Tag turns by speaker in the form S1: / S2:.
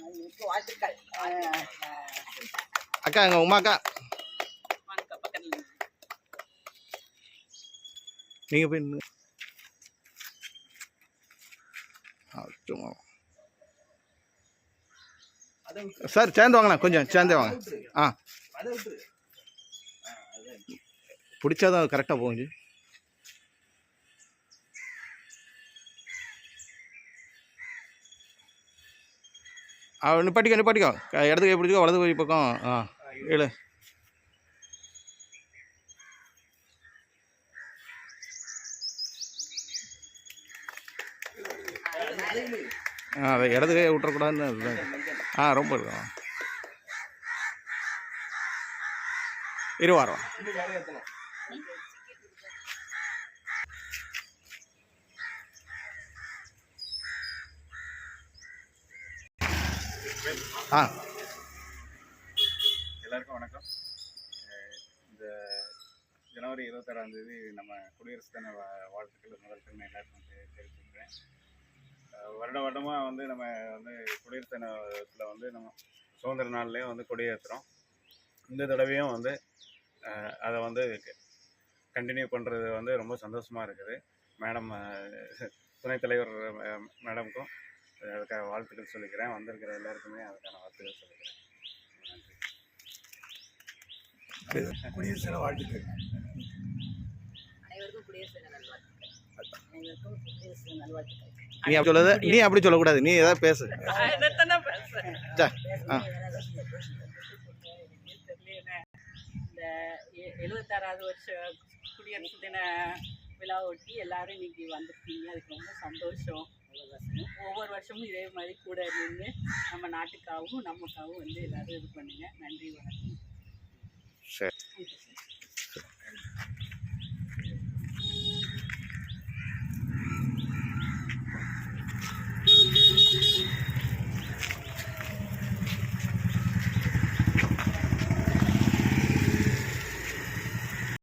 S1: வாழ்த்துக்கள்
S2: அக்கா எங்கள் உமா அக்கா. நீங்கள் போய். சார் சேர்ந்து வாங்கண்ணா கொஞ்சம் சேர்ந்தே வாங்க. ஆ. பிடிச்சாதான் கரெக்டாக போகுது. நிப்பாட்டிக்கோ நிப்பாட்டிக்கோ. க- இடது கை பிடிச்சிக்கோ வலது கை பக்கம். ஆ ஏழு ஆ அதை இடது கையை விட்டுறக்கூடாதுன்னு அதுதான். ஆ ரொம்ப இருக்கும் இருவாரம் ஆ.
S3: எல்லாருக்கும் வணக்கம். இந்த ஜனவரி இருபத்தாறாம் தேதி நம்ம குடியரசு தின வாழ்த்துக்கள் முதல் எல்லாருக்கும் தெரிவிச்சுக்கிறேன். வருட வருடமாக வந்து நம்ம வந்து குடியரசு தினத்தில் வந்து நம்ம சுதந்திர நாள்லேயே வந்து கொடியேற்றுறோம் இந்த தடவையும் வந்து அதை வந்து கண்டினியூ பண்ணுறது வந்து ரொம்ப சந்தோஷமாக இருக்குது. மேடம் அஹ் துணைத் தலைவர் அஹ் மேடம்க்கும் அதுக்காக வாழ்த்துக்கள் சொல்லிக்கிறேன். வந்திருக்கிற எல்லாருக்குமே அதுக்கான வாழ்த்துக்கள் சொல்லிக்கிறேன். நன்றி
S4: குடியரசு தின வாழ்த்துக்கள்.
S1: அனைவருக்கும் குடியரசு தின நல்வாழ்த்துக்கள். அனைவருக்கும் குடியரசு தின நல்வாழ்த்துக்கள்.
S2: நீ அப்படி சொல்லாத நீ அப்படி சொல்லக்கூடாது. நீ ஏதாவது பேசு.
S1: இந்த எ- எழுபத்தாறாவது வருஷம் குடியரசு தின விழா ஒட்டி எல்லாரும் இன்னைக்கு வந்திருக்கீங்க. அதுக்கு ரொம்ப சந்தோஷம். ஒவ்வொரு வருஷமும் இதே மாதிரி கூட நின்று நம்ம நாட்டுக்காகவும் நமக்காகவும் வந்து எல்லாரும் இது பண்ணுங்க. நன்றி வணக்கம்.
S2: சரி.